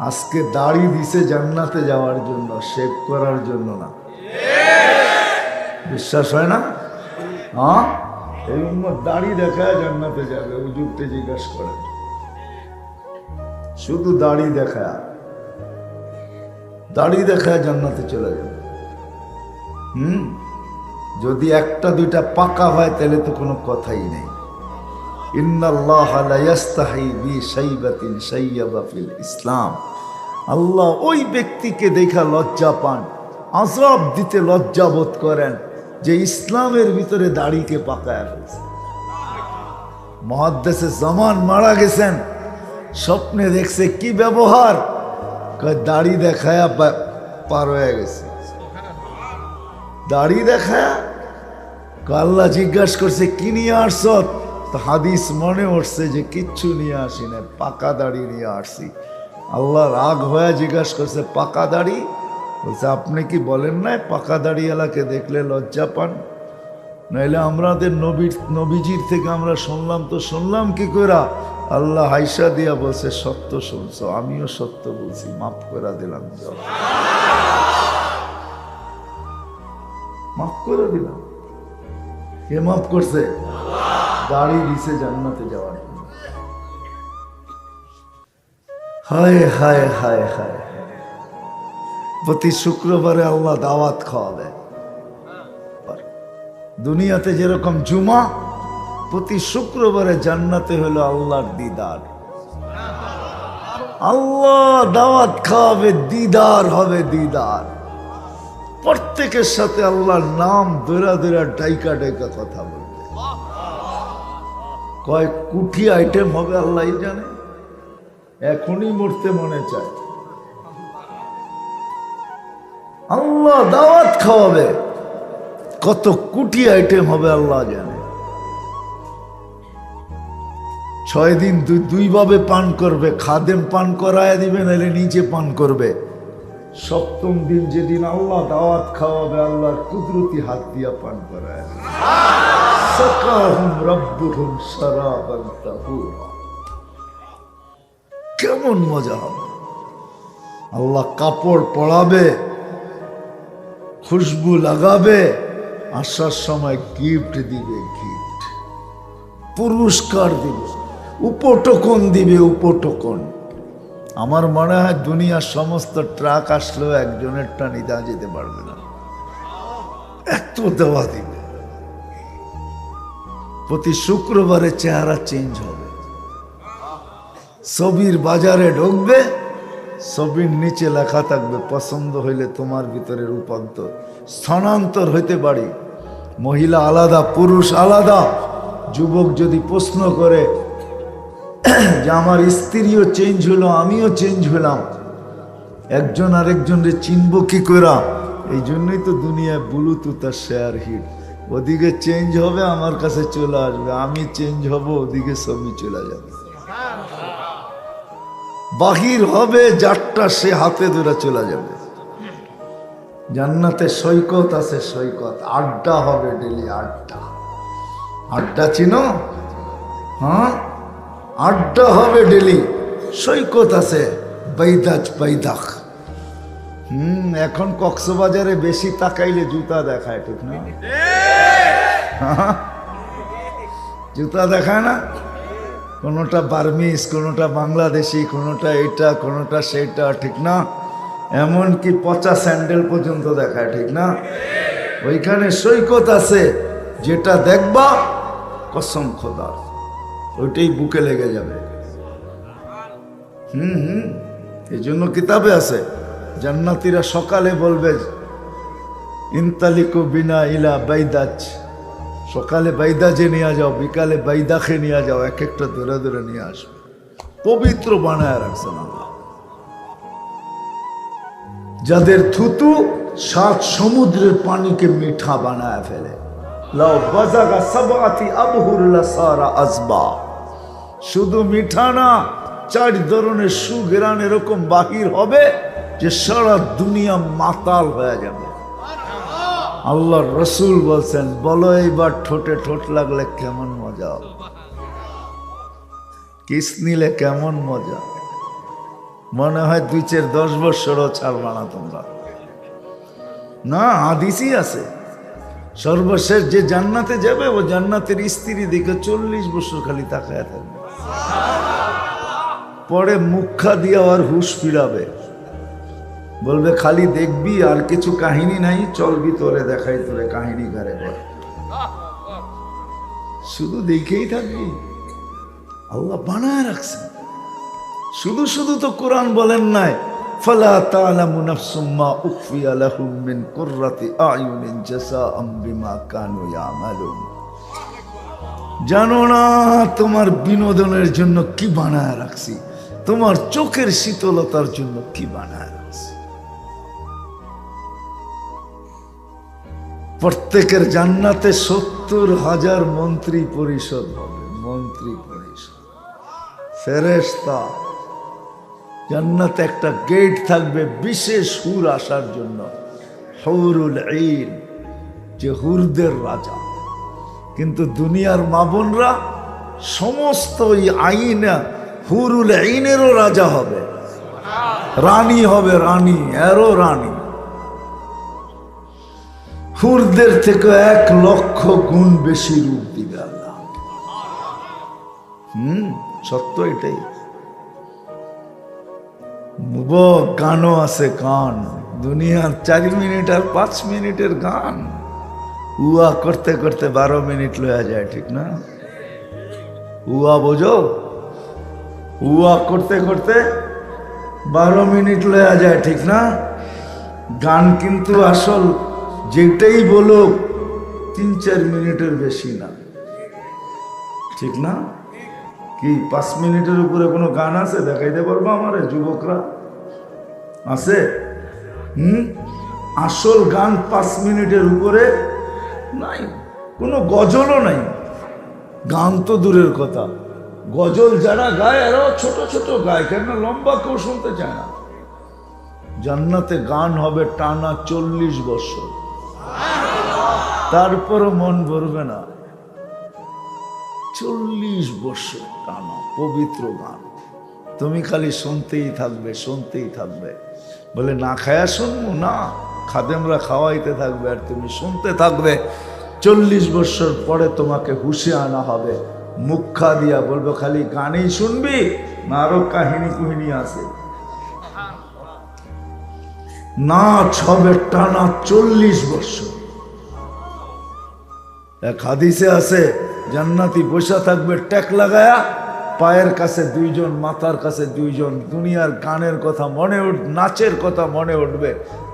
আজকে দাড়ি দিছে জান্নাতে যাওয়ার জন্য, শেভ করার জন্য না। বিশ্বাস হয় না? হ্যাঁ? এই উম্মত দাড়ি দেখায় জান্নাতে যাবে উজুরতে জিজ্ঞাসা করে। শুধু দাড়ি দেখায়। দাড়ি দেখায় জান্নাতে চলে যাবে। হুম? যদি একটা দুইটা পাকা হয়, তাহলে তো কোনো কথাই নেই। ইসলাম। আল্লাহ ওই ব্যক্তিকে দেখা লজ্জা পান আজরাব দিতে লজ্জা বোধ করেন যে ইসলামের ভিতরে দাড়িকে পাকায় ফেলছে। মহাদ্দেশে জামান মারা গেছেন, স্বপ্নে দেখছে কি ব্যবহার দাড়ি দেখায়া পার হয়ে গেছে। দাড়ি দেখায়া আল্লাহ জিজ্ঞাসা করছে, কি নিয়ে আসছ? তো হাদিস মনে উঠছে যে কিচ্ছু নিয়ে আসি না, পাকা দাড়ি নিয়ে আসছি আল্লাহ রাগ হয়ে জিজ্ঞাসা করছে, পাকা দাড়ি? বলছে, আপনি কি বলেন না পাকা দাড়িওয়ালাকে দেখলে লজ্জা পান? নাইলে আমাদের নবীর, নবীজির থেকে আমরা শুনলাম তো শুনলাম কি করা আল্লাহ হাইসা দিয়া বলছে, সত্য শুনছো, আমিও সত্য বলছি, মাফ করে দিলাম। মাফ করে দিলাম। কে মাফ করছে? দাড়ি দিছে জান্নাতে যাওয়ার জন্য। হায় হায় হায় হায়। প্রতি শুক্রবারে আল্লাহ দাওয়াত খাওয়াবে দুনিয়াতে যেরকম জুমা, প্রতি শুক্রবারে জান্নাতে হলো আল্লাহর দিদার। আল্লাহ দাওয়াত খাওয়াবে, দিদার হবে দিদার। প্রত্যেকের সাথে আল্লাহর নাম দৈরা দৈরা ডাইকা ডাইকা কথা বলবে। কয় কুঠি আইটেম হবে আল্লাহ জানে? এখনই মরতে মনে চায়। আল্লাহ দাওয়াত খাওয়াবে। কত কুটি আইটেম হবে আল্লাহ জানে। ছয় দিন দুই দুইভাবে পান করবে, খাদেম পান করায় দিবে নাহলে নিচে পান করবে। সপ্তম দিন যেদিন আল্লাহ দাওয়াত খাওয়াবে, আল্লাহর কুদরতি হাত দিয়া পান করায় দিবে। সাকাহুম রাব্বুহুম শারাবান তাহুরা। কেমন মজা হবে আল্লাহ কাপড় পরাবে, খুশবু লাগাবে, আসার সময় গিফট দিবে গিফট পুরস্কার দিবে, উপটোকন দিবে, উপটোকন আমার মনে হয় দুনিয়ার সমস্ত ট্রাক আসলেও একজনেরটা নিদা যেতে পারবে না এত দেওয়া দিবে প্রতি শুক্রবারে চেহারা চেঞ্জ হবে। ছবির বাজারে ঢুকবে, ছবির নিচে লেখা থাকবে, পছন্দ হইলে তোমার ভিতরে রূপান্তর। স্থানান্তর হইতে পারি। মহিলা আলাদা, পুরুষ আলাদা। যুবক যদি প্রশ্ন করে, যে আমার স্ত্রীও চেঞ্জ হলো, আমিও চেঞ্জ হলাম। একজন আরেকজনরে চিনব কি করা এই জন্যই তো দুনিয়ায় ব্লুটুথ আর শেয়ার হিট ওদিকে চেঞ্জ হবে, আমার কাছে চলে আসবে। আমি চেঞ্জ হব, ওদিকে ছবি চলে যাবে। বাহির হবে, যারটা সে হাতে ধরে চলে যাবে। জান্নাতে সৈকত আছে, সৈকত। আড্ডা হবে ডেলি আড্ডা। আড্ডা চিনো? হ্যাঁ? আড্ডা হবে ডেলি সৈকত আছে বৈদাজ বৈদাখ হুম, এখন কক্সবাজারে বেশি তাকাইলে জুতা দেখায় ঠিক না? জুতা দেখায় না? কোনোটা বার্মিস কোনোটা বাংলাদেশি, কোনোটা এটা কোনোটা সেটা ঠিক না? এমনকি পচা স্যান্ডেল পর্যন্ত দেখায়, ঠিক না? ওইখানে সৈকত আছে, যেটা দেখবা কসম খোদার, ওইটাই বুকে লেগে যাবে। হুম হুম, এই জন্য কিতাবে আছে, জান্নাতিরা সকালে বলবে, ইনতালিকু বিনা ইলা বাইদাজ সকালে বাইদাজে নিয়ে যাও, বিকালে বাইদাখে নিয়ে যাও, এক একটা ধরে ধরে নিয়ে আসবে। পবিত্র বানায় রাখছেন আল্লাহ। যাদের থুতু সাত সমুদ্রের পানিকে মিঠা বানায় ফেলে। আজবা। শুধু মিঠা না, চার ধরনের সুগেরান এরকম বাহির হবে যে সারা দুনিয়া মাতাল হয়ে যাবে। আল্লাহ রসুল বলছেন, বলো এইবার ঠোঁটে ঠোঁট লাগলে কেমন মজা? কিস নিলে কেমন মজা? মনে হয় দুই চার দশ বৎসরও ছাড়বা না তোমরা। না, হাদিসই আছে। সর্বশেষ যে জান্নাতে যাবে, ও জান্নাতের স্ত্রী দিকে চল্লিশ বছর খালি তাকায় থাকবে। পরে মুখা দিয়ে আর হুশ ফিরাবে। বলবে, খালি দেখবি আর কিছু কাহিনী নাই চলবি তোরে দেখাই তোরে কাহিনী কারে বল শুধু দেখেই থাকবি। আল্লাহ বানায় রাখছেন শুধু শুধু তো কোরআন বলেন নাই, ফালা তালামু নাফসুম মা উখফিয়া লাহুম মিন কুররাতি আয়ুনিন জাযাআম বিমা কানু ইয়ামালুন। জানো না, তোমার বিনোদনের জন্য কি বানায় রাখছি? তোমার চোখের শীতলতার জন্য কি বানায় প্রত্যেকের জান্নাতে সত্তর হাজার মন্ত্রী পরিষদ হবে, মন্ত্রী পরিষদ। ফেরেস্তা জান্নাতে একটা গেট থাকবে বিশেষ হুর আসার জন্য। হৌরুল ঈন, যে হুরদের রাজা। কিন্তু দুনিয়ার মাবনরা সমস্ত ওই আইনা, হুরুল আইনেরও রাজা হবে। রানী হবে রানী, এরও রানী। হুরদের থেকে এক লক্ষ গুণ বেশি রূপ দিবে আল্লাহ। হুম, সত্য এটাই। গানও আছে গান দুনিয়ার চার মিনিট আর পাঁচ মিনিটের গান। উয়া করতে করতে বারো মিনিট লয়া যায়, ঠিক না? উয়া বোঝো? উয়া করতে করতে বারো মিনিট লয়া যায়, ঠিক না? গান কিন্তু আসল যেটাই বলো তিন চার মিনিটের বেশি না। ঠিক না? কি, পাঁচ মিনিটের উপরে কোনো গান আছে? দেখাইতে পারব আমার, যুবকরা? আছে? হুম? আসল গান পাঁচ মিনিটের উপরে নাই, কোনো গজলও নাই। গান তো দূরের কথা। গজল যারা গায়, এরাও ছোট ছোট গায় কেন লম্বা কেউ শুনতে চায় না জান্নাতে গান হবে টানা চল্লিশ বছর। তারপরও মন ভরবে না। চল্লিশ বছর টানা পবিত্র গান। তুমি খালি শুনতেই থাকবে শুনতেই থাকবে। বলে, না খায়া শুনব? না। খাদেমরা খাওয়াইতে থাকবে আর তুমি শুনতে থাকবে। চল্লিশ বছর পরে তোমাকে হুশে আনা হবে। মুখা দিয়া বলব, খালি গানেই শুনবি? না আরও কাহিনী কুহিনী আছে। নাচ হবে টানা চল্লিশ বছর। এক হাদিসে আছে, জান্নাতি বসা থাকবে, ট্যাক লাগায়া পায়ের কাছে দুইজন, মাথার কাছে দুইজন, দুনিয়ার গানের কথা মনে উঠ, নাচের কথা মনে উঠবে।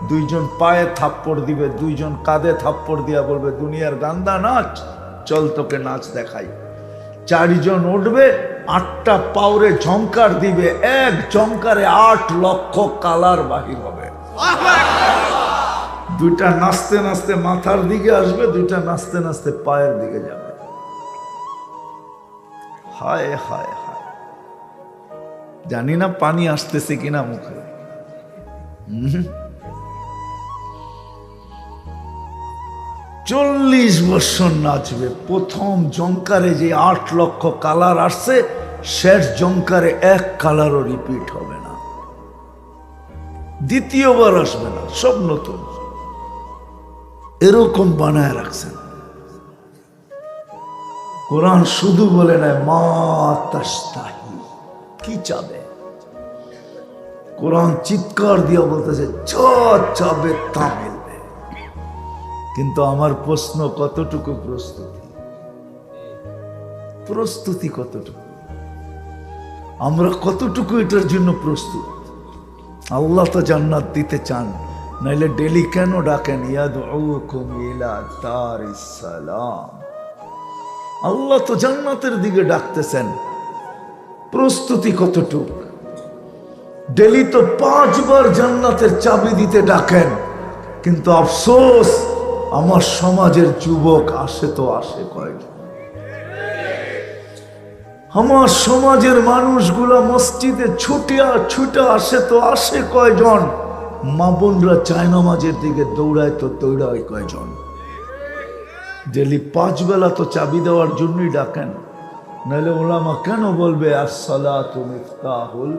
দুইজন পায়ে থাপ্পড় দিবে, দুইজন কাঁধে থাপ্পড় দিয়া বলবে, দুনিয়ার গান্দা নাচ, চল তোকে নাচ দেখাই। চারিজন উঠবে, আটটা পাউরে ঝংকার দিবে, এক ঝংকারে আট লক্ষ কালার বাহির হবে। দুইটা নাচতে নাচতে মাথার দিকে আসবে, দুইটা নাচতে নাচতে পায়ের দিকে যাবে। হায় হায় হায়। জানি না পানি আসতেছে কিনা মুখে। চল্লিশ বছর নাচবে। প্রথম জঙ্কারে যে আট লক্ষ কালার আসছে, শেষ জঙ্কারে এক কালারও রিপিট হবে না। দ্বিতীয়বার আসবে না, সব নতুন। এরকম বানায় রাখছেন। কোরআন শুধু বলে না, মা কি চাবে? কোরআন চিৎকার দিয়ে বলতেছে যা চাবে তা মিলবে কিন্তু আমার প্রশ্ন কতটুকু প্রস্তুতি? প্রস্তুতি কতটুকু? আমরা কতটুকু এটার জন্য প্রস্তুত? আল্লাহ তো জান্নাত দিতে চান। নাইলে ডেলি কেন ডাকেন সালাম। আল্লাহ তো জান্নাতের দিকে ডাকতেছেন। প্রস্তুতি কতটুক? ডেলি তো পাঁচবার জান্নাতের চাবি দিতে ডাকেন, কিন্তু আফসোস, আমার সমাজের যুবক আসে তো আসে কয়জন? আমার সমাজের মানুষগুলা মসজিদে ছুটিয়া ছুটে আসে তো আসে কয়জন? মা বোনরা চায় নামাজের দিকে দৌড়ায় তো দৌড়ায় কয়জন? ডেলি পাঁচ বেলা তো চাবি দেওয়ার জন্যই ডাকেন। নাহলে ওলামা কেন বলবে আসসালা তুমি তাহুল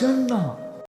জান্নাত